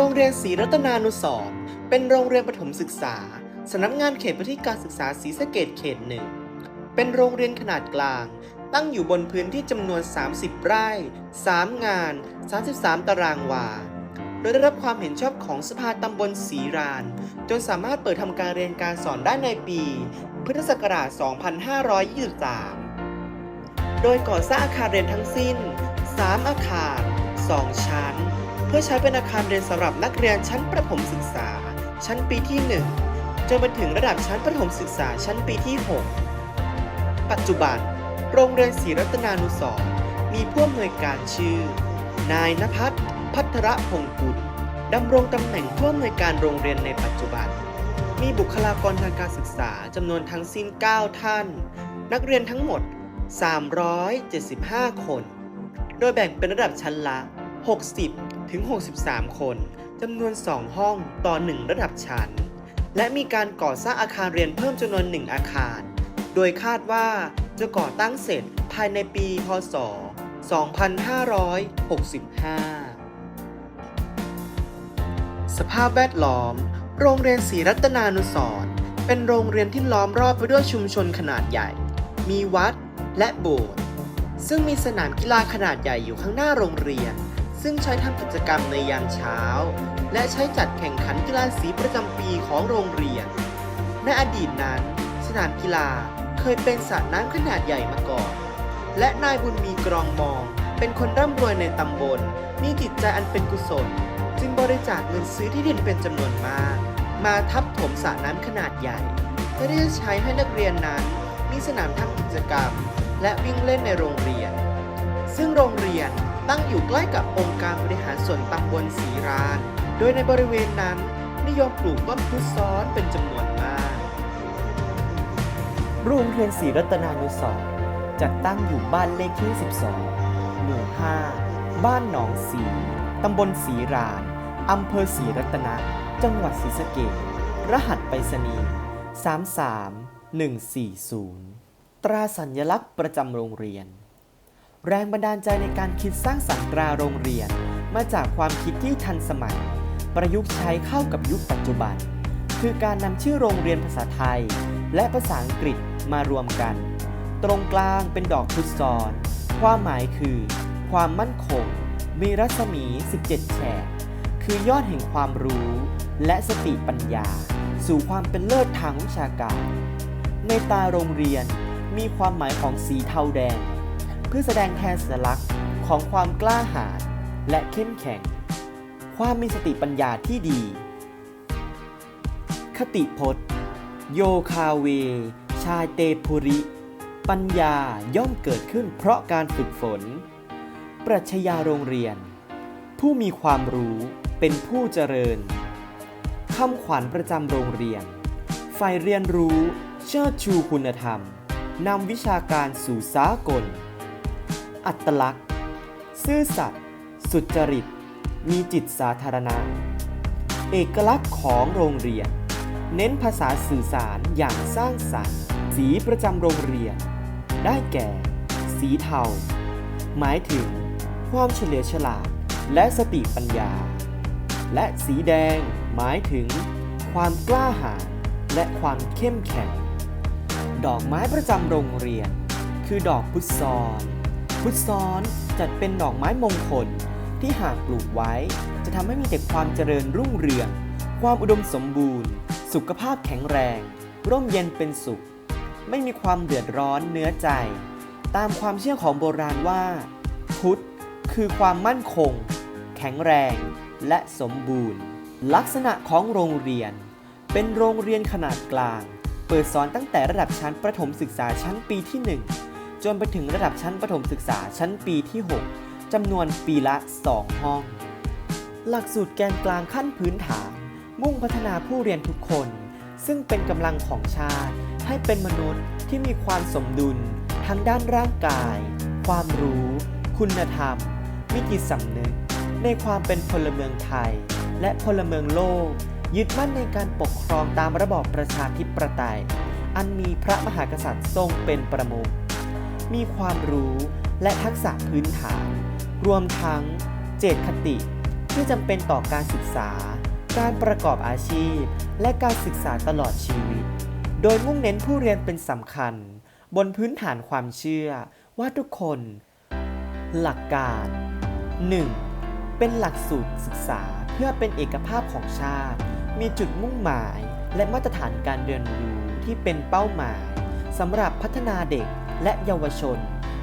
โรงเรียนศรีรัตนานุสรเป็นโรงเรียนประถมศึกษาสำนักงานเขตพื้นที่การศึกษาศรีสะเกดเขตหนึ่ง เป็นโรงเรียนขนาดกลาง ตั้งอยู่บนพื้นที่จำนวน 30 ไร่ 3 งาน 33 ตารางวา โดยได้รับความเห็นชอบของสภาตำบลศรีราน จนสามารถเปิดทำการเรียนการสอนได้ในปี พุทธศักราช 2523 โดยก่อสร้างอาคารเรียนทั้งสิ้น 3 อาคาร 2 ชั้น เพื่อใช้เป็นอาคารเรียนสำหรับนักเรียนชั้นประถมศึกษา ชั้นปีที่ 1 จนไปถึงระดับชั้นประถมศึกษาชั้นปีที่ 6 ปัจจุบัน โรงเรียนศรีรัตนานุสร์มีผู้อำนวยการชื่อ นายนภัสพัทรพงศ์กุลดำรงตำแหน่งผู้อำนวยการโรงเรียนในปัจจุบัน มีบุคลากรทางการศึกษาจำนวนทั้งสิ้น 9 ท่าน นักเรียนทั้งหมด 375 คน โดยแบ่งเป็นระดับชั้นละ 60 ถึง 63 คนจำนวน 2 ห้องต่อ 1 ระดับชั้น และมีการก่อสร้างอาคารเรียนเพิ่มจำนวน 1 อาคาร โดยคาดว่าจะก่อตั้งเสร็จภายในปีพศ 2565 สภาพแวดล้อม โรงเรียนศรีรัตนานุสรณ์เป็นโรงเรียนที่ล้อมรอบไปด้วยชุมชนขนาดใหญ่ มีวัดและโบสถ์ซึ่งมีสนามกีฬาขนาดใหญ่อยู่ข้างหน้าโรงเรียน ซึ่งใช้ทำกิจกรรมในยามเช้า และใช้จัดแข่งขันกีฬาสีประจำปีของโรงเรียน ในอดีตนั้น สนามกีฬาเคยเป็นสระน้ำขนาดใหญ่มาก่อน และนายบุญมีกรองมอง เป็นคนร่ำรวยในตำบล มีจิตใจอันเป็นกุศล จึงบริจาคเงินซื้อที่ดินเป็นจำนวนมาก มาทับถมสระน้ำขนาดใหญ่เพื่อที่จะใช้ให้นักเรียนนั้น มีสนามทำกิจกรรม และวิ่งเล่นในโรงเรียน ซึ่งโรงเรียน ตั้งอยู่ใกล้กับองค์การบริหารส่วนตำบลศรีราน โดยในบริเวณนั้น นิยมปลูกต้นพุทธซ้อนเป็นจำนวนมากโรงเรียนศรีรัตนานุสร์จัดตั้งอยู่บ้านเลขที่ 12 หมู่ 5 บ้านหนองสีตำบลศรีราน อำเภอศรีรัตนะ จังหวัดศรีสะเกษรหัสไปรษณีย์ 33140 ตราสัญลักษณ์ประจำโรงเรียน แรงบันดาลใจในการคิดสร้างสรรค์ตราโรงเรียน มาจากความคิดที่ทันสมัย ประยุกต์ใช้เข้ากับยุคปัจจุบัน คือการนำชื่อโรงเรียนภาษาไทย และภาษาอังกฤษมารวมกัน ตรงกลางเป็นดอกพุทธซ้อน ความหมายคือ ความมั่นคง มีรัศมี 17 แฉก คือยอดแห่งความรู้ และสติปัญญา สู่ความเป็นเลิศทางวิชาการ ในตาโรงเรียนมีความหมายของสีเทาแดง เพื่อแสดงแทนสัญลักษณ์ของความกล้าหาญและเข้มแข็ง ความมีสติปัญญาที่ดี คติพจน์ โยคาเว ชาเตปุริ ปัญญาย่อมเกิดขึ้นเพราะการฝึกฝน ปรัชญาโรงเรียน ผู้มีความรู้เป็นผู้เจริญคำขวัญประจำโรงเรียน ฝ่ายเรียนรู้ เชิดชูคุณธรรม นำวิชาการสู่สากล อัตลักษณ์ ซื่อสัตย์สุจริต มีจิตสาธารณะ เอกลักษณ์ของโรงเรียน เน้นภาษาสื่อสารอย่างสร้างสรรค์ สีประจำโรงเรียน ได้แก่ สีเทา หมายถึง ความเฉลียวฉลาดและสติปัญญา และสีแดงหมายถึง ความกล้าหาญและความเข้มแข็ง ดอกไม้ประจำโรงเรียน คือดอกพุทธซ้อน พุทธซ้อนจัดเป็นดอกไม้มงคล ที่หากปลูกไว้ จะทำให้มีแต่ความเจริญรุ่งเรือง ความอุดมสมบูรณ์ สุขภาพแข็งแรง ร่มเย็นเป็นสุข ไม่มีความเดือดร้อนเนื้อใจ ตามความเชื่อของโบราณว่า พุทธคือความมั่นคง แข็งแรง และสมบูรณ์ ลักษณะของโรงเรียน เป็นโรงเรียนขนาดกลาง เปิดสอนตั้งแต่ระดับชั้นประถมศึกษาชั้นปีที่ 1 จนไปถึงระดับชั้นประถมศึกษาชั้นปีที่ 6จำนวนปีละ 2 ห้อง หลักสูตรแกนกลางขั้นพื้นฐาน มุ่งพัฒนาผู้เรียนทุกคน ซึ่งเป็นกำลังของชาติ ให้เป็นมนุษย์ที่มีความสมดุล ทั้งด้านร่างกาย ความรู้ คุณธรรมมีจิตสำนึก ในความเป็นพลเมืองไทย และพลเมืองโลก ยึดมั่นในการปกครองตามระบอบประชาธิปไตย อันมีพระมหากษัตริย์ทรงเป็นประมุข มีความรู้และทักษะพื้นฐาน รวมทั้งเจตคติ ที่จำเป็นต่อการศึกษา การประกอบอาชีพ และการศึกษาตลอดชีวิต โดยมุ่งเน้นผู้เรียนเป็นสำคัญ บนพื้นฐานความเชื่อว่าทุกคน หลักการ 1. เป็นหลักสูตรศึกษาเพื่อเป็นเอกภาพของชาติ มีจุดมุ่งหมายและมาตรฐานการเรียนรู้ที่เป็นเป้าหมายสำหรับพัฒนาเด็ก และเยาวชน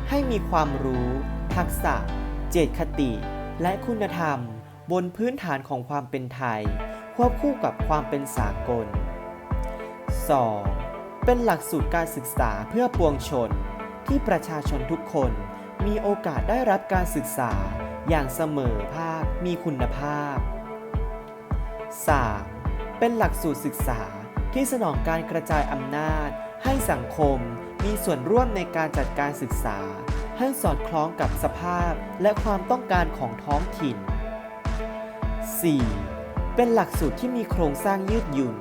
ให้มีความรู้ ทักษะ เจตคติ และคุณธรรม บนพื้นฐานของความเป็นไทย ควบคู่กับความเป็นสากล 2. เป็นหลักสูตรการศึกษาเพื่อปวงชน ที่ประชาชนทุกคนมีโอกาสได้รับการศึกษาอย่างเสมอภาคมีคุณภาพ 3. เป็นหลักสูตรศึกษาที่สนองการกระจายอำนาจ ให้สังคม มีส่วนร่วมในการจัดการศึกษา ให้สอดคล้องกับสภาพและความต้องการของท้องถิ่น 4. เป็นหลักสูตรที่มีโครงสร้างยืดหยุ่น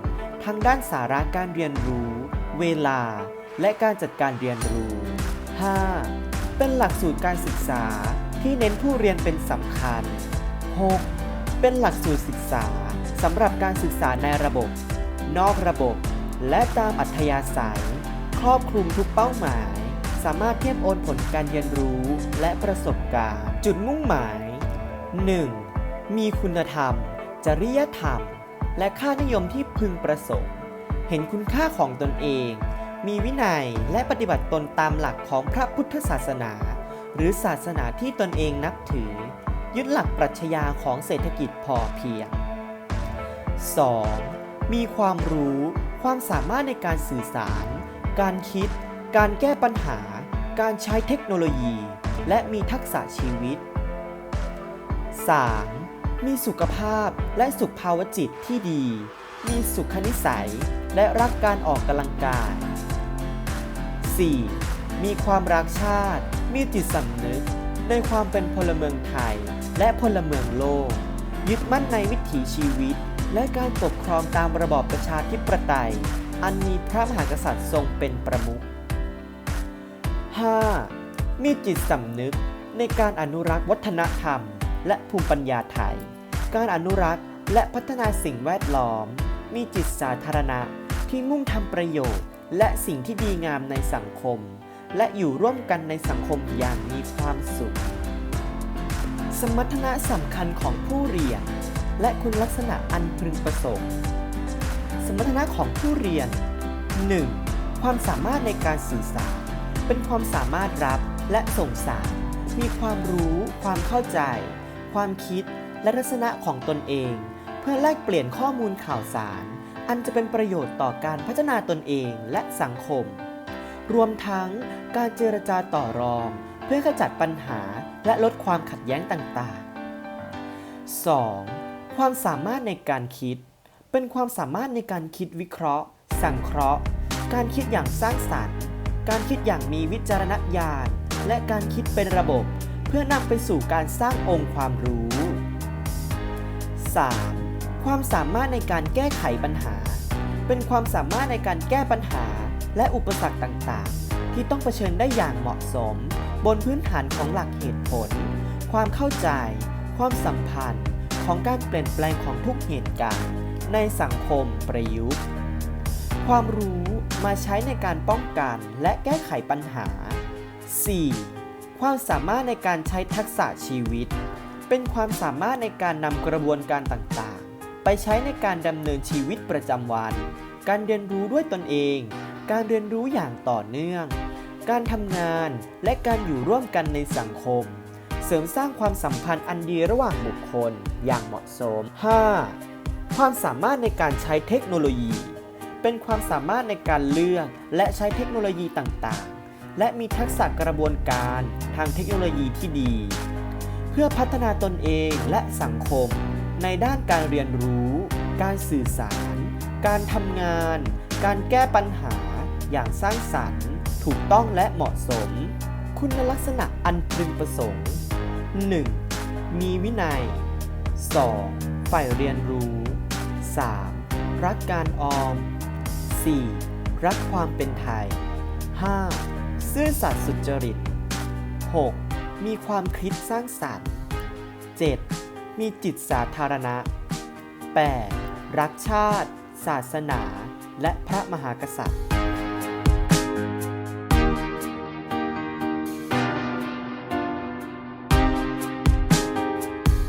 ทั้งด้านสาระการเรียนรู้ เวลา และการจัดการเรียนรู้ 5. เป็นหลักสูตรการศึกษาที่เน้นผู้เรียนเป็นสำคัญ 6. เป็นหลักสูตรศึกษาสำหรับการศึกษาในระบบ นอกระบบ และตามอัธยาศัย รอบคลุมทุกเป้าหมาย สามารถเทียบโอนผลการเรียนรู้และประสบการณ์ จุดมุ่งหมาย 1. มีคุณธรรม จริยธรรม และค่านิยมที่พึงประสงค์ เห็นคุณค่าของตนเอง มีวินัยและปฏิบัติตนตามหลักของพระพุทธศาสนา หรือศาสนาที่ตนเองนับถือ ยึดหลักปรัชญาของเศรษฐกิจพอเพียง 2. มีความรู้ ความสามารถในการสื่อสาร การคิด การแก้ปัญหา การใช้เทคโนโลยี และมีทักษะชีวิต 3. มีสุขภาพและสุขภาวะจิตที่ดี มีสุขนิสัย และรักการออกกำลังกาย 4. มีความรักชาติ มีจิตสำนึก ในความเป็นพลเมืองไทย และพลเมืองโลก ยึดมั่นในวิถีชีวิต และการปกครองตามระบอบประชาธิปไตย อันมีพระมหากษัตริย์ทรงเป็นประมุข 5. มีจิตสำนึกในการอนุรักษ์วัฒนธรรม และภูมิปัญญาไทย การอนุรักษ์และพัฒนาสิ่งแวดล้อม มีจิตสาธารณะที่มุ่งทำประโยชน์ และสิ่งที่ดีงามในสังคม และอยู่ร่วมกันในสังคมอย่างมีความสุข สมรรถนะสำคัญของผู้เรียน และคุณลักษณะอันพึงประสงค์ สมรรถนะของผู้เรียน 1. ความสามารถในการสื่อสาร เป็นความสามารถรับและส่งสาร มีความรู้ ความเข้าใจ ความคิด และลักษณะของตนเอง เพื่อแลกเปลี่ยนข้อมูลข่าวสาร อันจะเป็นประโยชน์ต่อการพัฒนาตนเองและสังคม รวมทั้งการเจรจาต่อรอง เพื่อขจัดปัญหาและลดความขัดแย้งต่างๆ 2. ความสามารถในการคิด เป็นความสามารถในการคิดวิเคราะห์ สังเคราะห์ การคิดอย่างสร้างสรรค์ การคิดอย่างมีวิจารณญาณ และการคิดเป็นระบบ เพื่อนำไปสู่การสร้างองค์ความรู้ 3. ความสามารถในการแก้ไขปัญหา เป็นความสามารถในการแก้ปัญหา และอุปสรรคต่างๆ ที่ต้องเผชิญได้อย่างเหมาะสม บนพื้นฐานของหลักเหตุผล ความเข้าใจ ความสัมพันธ์ ของการเปลี่ยนแปลงของทุกเหตุการณ์ ในสังคมประยุกต์ ความรู้มาใช้ในการป้องกันและแก้ไขปัญหา 4. ความสามารถในการใช้ทักษะชีวิต เป็นความสามารถในการนำกระบวนการต่างๆ ไปใช้ในการดำเนินชีวิตประจำวัน การเรียนรู้ด้วยตนเอง การเรียนรู้อย่างต่อเนื่อง การทำงานและการอยู่ร่วมกันในสังคม เสริมสร้างความสัมพันธ์อันดีระหว่างบุคคลอย่างเหมาะสม 5. ความสามารถในการใช้เทคโนโลยี เป็นความสามารถในการเลือกและใช้เทคโนโลยีต่างๆ และมีทักษะกระบวนการทางเทคโนโลยีที่ดี เพื่อพัฒนาตนเองและสังคม ในด้านการเรียนรู้ การสื่อสาร การทำงาน การแก้ปัญหา อย่างสร้างสรรค์ ถูกต้องและเหมาะสม คุณลักษณะอันพึงประสงค์ 1. มีวินัย 2. ฝ่ายเรียนรู้ 3. รักการออม 4. รักความเป็นไทย 5. ซื่อสัตย์สุจริต 6. มีความคิดสร้างสรรค์ 7. มีจิตสาธารณะ 8. รักชาติ ศาสนา และพระมหากษัตริย์